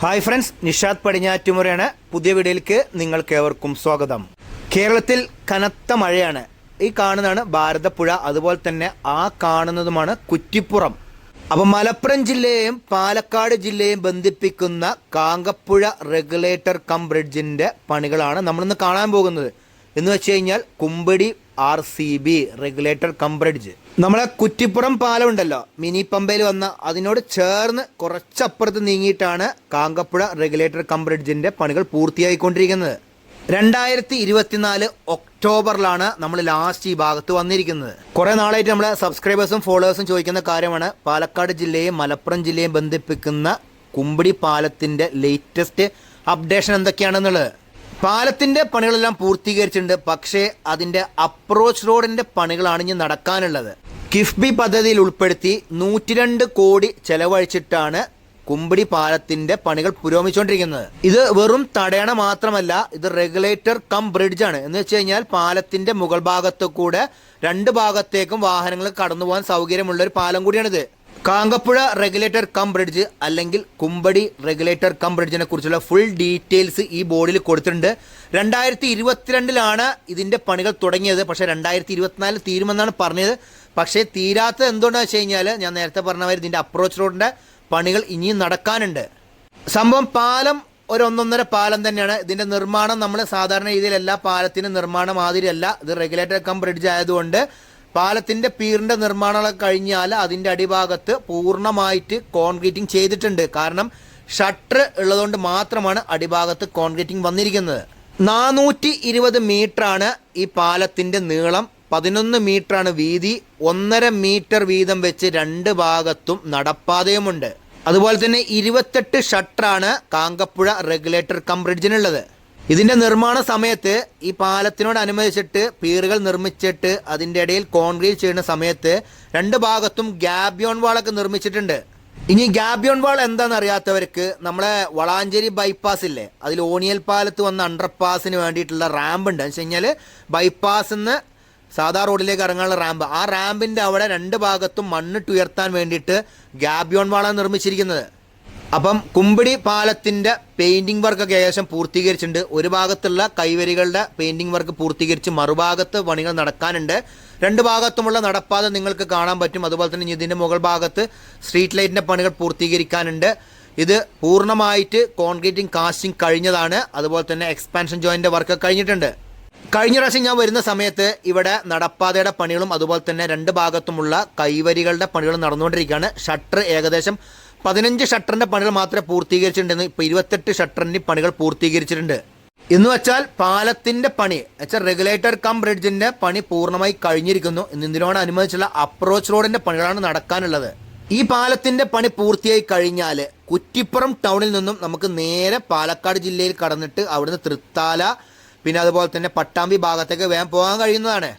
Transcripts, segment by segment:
Hi friends Nishad പടിഞ്ഞാറ്റുമുറയാണ്. പുതിയ വീഡിയോയിലേക്ക് നിങ്ങൾക്ക് ഏവർക്കും സ്വാഗതം. കേരളത്തിൽ കനത്ത മഴയാണ്. ഈ കാണുന്നതാണ് ഭാരതപ്പുഴ അതുപോലെ തന്നെ ആ കാണുന്നതുമാണ് കുറ്റിപ്പുറം. അപ്പം മലപ്പുറം ജില്ലയെയും പാലക്കാട് ജില്ലയെയും ബന്ധിപ്പിക്കുന്ന കാങ്കപ്പുഴ റെഗുലേറ്റർ കം ബ്രിഡ്ജിന്റെ പണികളാണ് നമ്മളിന്ന് കാണാൻ പോകുന്നത്. എന്ന് വെച്ച് കഴിഞ്ഞാൽ Kumbadi R C B regulator cum bridge നമ്മളെ കുറ്റിപ്പുറം പാലം ഉണ്ടല്ലോ. മിനി പമ്പയിൽ വന്ന അതിനോട് ചേർന്ന് കുറച്ചപ്പുറത്ത് നീങ്ങിയിട്ടാണ് കാങ്കപ്പുഴ റെഗുലേറ്റർ കംബ്രിഡ്ജിന്റെ പണികൾ പൂർത്തിയായിക്കൊണ്ടിരിക്കുന്നത്. രണ്ടായിരത്തി ഇരുപത്തിനാല് ഒക്ടോബറിലാണ് നമ്മൾ ലാസ്റ്റ് ഈ ഭാഗത്ത് വന്നിരിക്കുന്നത്. കുറെ നാളായിട്ട് നമ്മളെ സബ്സ്ക്രൈബേഴ്സും ഫോളോവേഴ്സും ചോദിക്കുന്ന കാര്യമാണ് പാലക്കാട് ജില്ലയെയും മലപ്പുറം ജില്ലയെയും ബന്ധിപ്പിക്കുന്ന കുമ്പിടി പാലത്തിന്റെ ലേറ്റസ്റ്റ് അപ്ഡേഷൻ എന്തൊക്കെയാണെന്നുള്ളത്? പാലത്തിന്റെ പണികളെല്ലാം പൂർത്തീകരിച്ചിട്ടുണ്ട്. പക്ഷേ അതിന്റെ അപ്രോച്ച് റോഡിന്റെ പണികളാണ് ഇനി നടക്കാനുള്ളത്. കിഫ്ബി പദ്ധതിയിൽ ഉൾപ്പെടുത്തി നൂറ്റിരണ്ട് കോടി ചെലവഴിച്ചിട്ടാണ് കുമ്പിടി പാലത്തിന്റെ പണികൾ പുരോഗമിച്ചുകൊണ്ടിരിക്കുന്നത്. ഇത് വെറും തടയണ മാത്രമല്ല ഇത് റെഗുലേറ്റർ കം ബ്രിഡ്ജ് ആണ്. എന്ന് വെച്ച് കഴിഞ്ഞാൽ പാലത്തിന്റെ മുകൾ ഭാഗത്ത് കൂടെ രണ്ട് ഭാഗത്തേക്കും വാഹനങ്ങൾ കടന്നു പോകാൻ സൗകര്യമുള്ള ഒരു പാലം കൂടിയാണിത്. കാങ്കപ്പുഴ റെഗുലേറ്റർ കം ബ്രിഡ്ജ് അല്ലെങ്കിൽ കുമ്പടി റെഗുലേറ്റർ കം ബ്രിഡ്ജിനെ കുറിച്ചുള്ള ഫുൾ ഡീറ്റെയിൽസ് ഈ ബോർഡിൽ കൊടുത്തിട്ടുണ്ട്. രണ്ടായിരത്തി ഇരുപത്തിരണ്ടിലാണ് ഇതിന്റെ പണികൾ തുടങ്ങിയത്. പക്ഷേ രണ്ടായിരത്തി ഇരുപത്തിനാലിൽ തീരുമെന്നാണ് പറഞ്ഞത്. പക്ഷേ തീരാത്തത് എന്തുകൊണ്ടാണെന്ന് വെച്ച് കഴിഞ്ഞാൽ ഞാൻ നേരത്തെ പറഞ്ഞ മാതിരി ഇതിന്റെ അപ്രോച്ച് റോഡിന്റെ പണികൾ ഇനിയും നടക്കാനുണ്ട്. സംഭവം പാലം ഒരു ഒന്നൊന്നര പാലം തന്നെയാണ്. ഇതിന്റെ നിർമ്മാണം നമ്മൾ സാധാരണ രീതിയിലല്ല പാലത്തിനും നിർമ്മാണം മാതിരിയല്ല. ഇത് റെഗുലേറ്റർ കം ബ്രിഡ്ജ് ആയതുകൊണ്ട് പാലത്തിന്റെ പീറിന്റെ നിർമ്മാണം കഴിഞ്ഞാൽ അതിന്റെ അടിഭാഗത്ത് പൂർണമായിട്ട് കോൺക്രീറ്റിംഗ് ചെയ്തിട്ടുണ്ട്. കാരണം ഷട്ടർ ഉള്ളതുകൊണ്ട് മാത്രമാണ് അടിഭാഗത്ത് കോൺക്രീറ്റിംഗ് വന്നിരിക്കുന്നത്. നാനൂറ്റി ഇരുപത് മീറ്ററാണ് ഈ പാലത്തിന്റെ നീളം. പതിനൊന്ന് ആണ് വീതി. ഒന്നര മീറ്റർ വീതം വെച്ച് രണ്ട് ഭാഗത്തും നടപ്പാതയുമുണ്ട്. അതുപോലെ തന്നെ ഇരുപത്തെട്ട് ഷട്ടറാണ് കാങ്കപ്പുഴ റെഗുലേറ്റർ കം ബ്രിഡ്ജിനുള്ളത്. ഇതിന്റെ നിർമ്മാണ സമയത്ത് ഈ പാലത്തിനോട് അനുബന്ധിച്ചിട്ട് പീറുകൾ നിർമ്മിച്ചിട്ട് അതിന്റെ ഇടയിൽ കോൺക്രീറ്റ് ചെയ്യുന്ന സമയത്ത് രണ്ട് ഭാഗത്തും ഗ്യാബിയോൺ വാളൊക്കെ നിർമ്മിച്ചിട്ടുണ്ട്. ഇനി ഗ്യാബിയോൺ വാൾ എന്താണെന്ന് അറിയാത്തവർക്ക് നമ്മളെ വളാഞ്ചേരി ബൈപ്പാസ് ഇല്ലേ? അതിൽ ഓണിയൽ പാലത്ത് വന്ന അണ്ടർപാസിന് വേണ്ടിയിട്ടുള്ള റാമ്പ് ഉണ്ട്. എന്ന് വെച്ച് കഴിഞ്ഞാൽ ബൈപ്പാസ് നിന്ന് സാധാ റോഡിലേക്ക് ഇറങ്ങാനുള്ള റാമ്പ് ആ റാമ്പിന്റെ അവിടെ രണ്ട് ഭാഗത്തും മണ്ണിട്ട് ഉയർത്താൻ വേണ്ടിയിട്ട് ഗ്യാബിയോൺ വാളാണ് നിർമ്മിച്ചിരിക്കുന്നത്. അപ്പം കുമ്പിടി പാലത്തിന്റെ പെയിന്റിംഗ് വർക്കൊക്കെ ഏകദേശം പൂർത്തീകരിച്ചിട്ടുണ്ട്. ഒരു ഭാഗത്തുള്ള കൈവരികളുടെ പെയിന്റിംഗ് വർക്ക് പൂർത്തീകരിച്ച് മറുഭാഗത്ത് പണികൾ നടക്കാനുണ്ട്. രണ്ട് ഭാഗത്തുമുള്ള നടപ്പാത നിങ്ങൾക്ക് കാണാൻ പറ്റും. അതുപോലെ തന്നെ ഇതിന്റെ മുകൾ ഭാഗത്ത് സ്ട്രീറ്റ് ലൈറ്റിന്റെ പണികൾ പൂർത്തീകരിക്കാനുണ്ട്. ഇത് പൂർണമായിട്ട് കോൺക്രീറ്റിംഗ് കാസ്റ്റിംഗ് കഴിഞ്ഞതാണ്. അതുപോലെ തന്നെ എക്സ്പാൻഷൻ ജോയിന്റെ വർക്ക് കഴിഞ്ഞിട്ടുണ്ട്. കഴിഞ്ഞ പ്രാവശ്യം ഞാൻ വരുന്ന സമയത്ത് ഇവിടെ നടപ്പാതയുടെ പണികളും അതുപോലെ തന്നെ രണ്ട് ഭാഗത്തുമുള്ള കൈവരികളുടെ പണികളും നടന്നുകൊണ്ടിരിക്കുകയാണ്. ഷട്ടർ ഏകദേശം പതിനഞ്ച് ഷട്ടറിന്റെ പണികൾ മാത്രമേ പൂർത്തീകരിച്ചിട്ടുണ്ടെന്ന് ഇപ്പൊ ഇരുപത്തെട്ട് ഷട്ടറിന്റെ പണികൾ പൂർത്തീകരിച്ചിട്ടുണ്ട്. എന്ന് വെച്ചാൽ പാലത്തിന്റെ പണി വെച്ചാൽ റെഗുലേറ്റർ കം ബ്രിഡ്ജിന്റെ പണി പൂർണമായി കഴിഞ്ഞിരിക്കുന്നു ഇന്ന് ഇതിനോട് അനുബന്ധിച്ചുള്ള അപ്രോച്ച് റോഡിന്റെ പണികളാണ് നടക്കാനുള്ളത്. ഈ പാലത്തിന്റെ പണി പൂർത്തിയായി കഴിഞ്ഞാൽ കുറ്റിപ്പുറം ടൗണിൽ നിന്നും നമുക്ക് നേരെ പാലക്കാട് ജില്ലയിൽ കടന്നിട്ട് അവിടുന്ന് തൃത്താല പിന്നെ അതുപോലെ തന്നെ പട്ടാമ്പി ഭാഗത്തേക്ക് വേഗം പോകാൻ കഴിയുന്നതാണ്.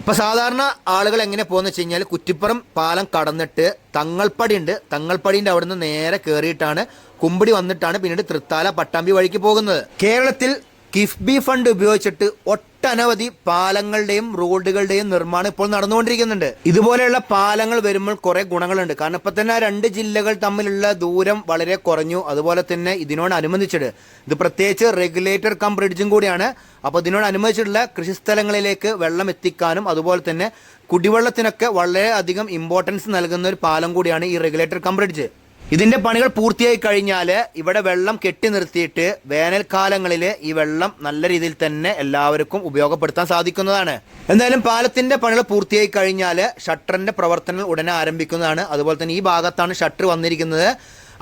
ഇപ്പൊ സാധാരണ ആളുകൾ എങ്ങനെ പോകുന്ന വെച്ച് കഴിഞ്ഞാൽ കുറ്റിപ്പുറം പാലം കടന്നിട്ട് തങ്ങൾപ്പടി ഉണ്ട് തങ്ങൾപ്പടിന്റെ അവിടുന്ന് നേരെ കയറിയിട്ടാണ് കുമ്പിടി വന്നിട്ടാണ് പിന്നീട് തൃത്താല പട്ടാമ്പി വഴിക്ക് പോകുന്നത്. കേരളത്തിൽ കിഫ്ബി ഫണ്ട് ഉപയോഗിച്ചിട്ട് ഒട്ടനവധി പാലങ്ങളുടെയും റോഡുകളുടെയും നിർമ്മാണം ഇപ്പോൾ നടന്നുകൊണ്ടിരിക്കുന്നുണ്ട്. ഇതുപോലെയുള്ള പാലങ്ങൾ വരുമ്പോൾ കുറെ ഗുണങ്ങളുണ്ട്. കാരണം ഇപ്പൊ തന്നെ ആ രണ്ട് ജില്ലകൾ തമ്മിലുള്ള ദൂരം വളരെ കുറഞ്ഞു. അതുപോലെ തന്നെ ഇതിനോട് ഇതിനോടനുബന്ധിച്ചിട്ട് ഇത് പ്രത്യേകിച്ച് റെഗുലേറ്റർ കം ബ്രിഡ്ജും കൂടിയാണ്. അപ്പോൾ ഇതിനോടനുബന്ധിച്ചിട്ടുള്ള കൃഷിസ്ഥലങ്ങളിലേക്ക് വെള്ളം എത്തിക്കാനും അതുപോലെ തന്നെ കുടിവെള്ളത്തിനൊക്കെ വളരെയധികം ഇമ്പോർട്ടൻസ് നൽകുന്ന ഒരു പാലം കൂടിയാണ് ഈ റെഗുലേറ്റർ കം ബ്രിഡ്ജ്. ഇതിന്റെ പണികൾ പൂർത്തിയായി കഴിഞ്ഞാൽ ഇവിടെ വെള്ളം കെട്ടി നിർത്തിയിട്ട് വേനൽക്കാലങ്ങളിൽ ഈ വെള്ളം നല്ല രീതിയിൽ തന്നെ എല്ലാവർക്കും ഉപയോഗപ്പെടുത്താൻ സാധിക്കുന്നതാണ്. എന്തായാലും പാലത്തിന്റെ പണികൾ പൂർത്തിയായി കഴിഞ്ഞാൽ ഷട്ടറിന്റെ പ്രവർത്തനങ്ങൾ ഉടനെ ആരംഭിക്കുന്നതാണ്. അതുപോലെ തന്നെ ഈ ഭാഗത്താണ് ഷട്ടർ വന്നിരിക്കുന്നത്.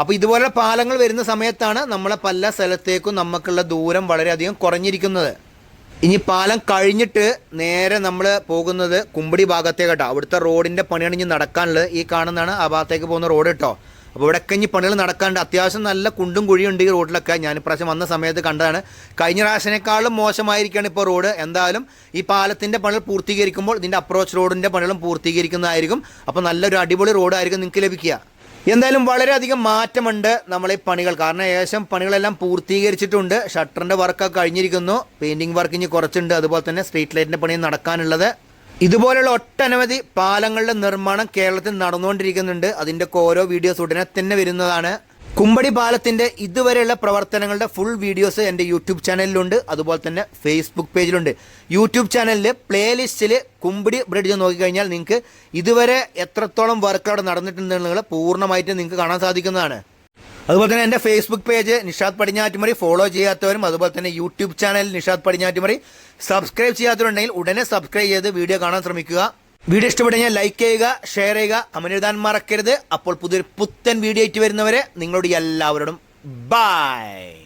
അപ്പോൾ ഇതുപോലെ പാലങ്ങൾ വരുന്ന സമയത്താണ് നമ്മളെ പല സ്ഥലത്തേക്കും നമുക്കുള്ള ദൂരം വളരെയധികം കുറഞ്ഞിരിക്കുന്നത്. ഇനി പാലം കഴിഞ്ഞിട്ട് നേരെ നമ്മൾ പോകുന്നത് കുമ്പടി ഭാഗത്തേക്കട്ടോ. അവിടുത്തെ റോഡിന്റെ പണിയാണ് ഇനി നടക്കാനുള്ളത്. ഈ കാണുന്നതാണ് ആ ഭാഗത്തേക്ക് പോകുന്ന റോഡ് കേട്ടോ. അപ്പോൾ ഇവിടെയൊക്കെ ഇനി പണികൾ നടക്കാണ്ട് അത്യാവശ്യം നല്ല കുണ്ടും കുഴിയുണ്ട് ഈ റോഡിലൊക്കെ. ഞാൻ ഇപ്രാവശ്യം വന്ന സമയത്ത് കണ്ടതാണ് കഴിഞ്ഞ പ്രാവശ്യനേക്കാളും മോശമായിരിക്കുകയാണ് ഇപ്പോൾ റോഡ്. എന്തായാലും ഈ പാലത്തിന്റെ പണികൾ പൂർത്തീകരിക്കുമ്പോൾ ഇതിന്റെ അപ്രോച്ച് റോഡിന്റെ പണികളും പൂർത്തീകരിക്കുന്നതായിരിക്കും. അപ്പോൾ നല്ലൊരു അടിപൊളി റോഡായിരിക്കും നിങ്ങൾക്ക് ലഭിക്കുക. എന്തായാലും വളരെയധികം മാറ്റമുണ്ട് നമ്മളെ പണികൾ. കാരണം ഏകദേശം പണികളെല്ലാം പൂർത്തീകരിച്ചിട്ടുണ്ട്. ഷട്ടറിന്റെ വർക്കൊക്കെ കഴിഞ്ഞിരിക്കുന്നു. പെയിന്റിംഗ് വർക്ക് ഇനി കുറച്ചുണ്ട്. അതുപോലെ തന്നെ സ്ട്രീറ്റ് ലൈറ്റിന്റെ പണി നടക്കാനുള്ളത്. ഇതുപോലുള്ള ഒട്ടനവധി പാലങ്ങളുടെ നിർമ്മാണം കേരളത്തിൽ നടന്നുകൊണ്ടിരിക്കുന്നുണ്ട്. അതിന്റെ ഓരോ വീഡിയോസ് ഉടനെ തന്നെ വരുന്നതാണ്. കുമ്പടി പാലത്തിന്റെ ഇതുവരെയുള്ള പ്രവർത്തനങ്ങളുടെ ഫുൾ വീഡിയോസ് എന്റെ യൂട്യൂബ് ചാനലിലുണ്ട്. അതുപോലെ തന്നെ ഫേസ്ബുക്ക് പേജിലുണ്ട് യൂട്യൂബ് ചാനലിൽ പ്ലേലിസ്റ്റിൽ കുമ്പടി ബ്രിഡ്ജ് നോക്കിക്കഴിഞ്ഞാൽ നിങ്ങൾക്ക് ഇതുവരെ എത്രത്തോളം വർക്ക് അവിടെ നടന്നിട്ടുണ്ടെന്നുള്ളത് പൂർണമായിട്ട് നിങ്ങൾക്ക് കാണാൻ സാധിക്കുന്നതാണ്. അതുപോലെ തന്നെ എന്റെ Facebook page Nishad Padinjattumuri. Follow ചെയ്യാത്തവരും അതുപോലെ തന്നെ YouTube channel Nishad Padinjattumuri. Subscribe ചെയ്യാത്തവരുണ്ടെങ്കിൽ ഉടനെ സബ്സ്ക്രൈബ് ചെയ്ത് വീഡിയോ കാണാൻ ശ്രമിക്കുക. വീഡിയോ ഇഷ്ടപ്പെട്ടെങ്കിൽ ലൈക്ക് ചെയ്യുക ഷെയർ ചെയ്യുക കമന്റ് എഴുതാൻ മറക്കരുത്. അപ്പോൾ പുതിയൊരു പുത്തൻ വീഡിയോ ആയിട്ട് വരുന്നവരെ നിങ്ങളോട് എല്ലാവരോടും ബൈ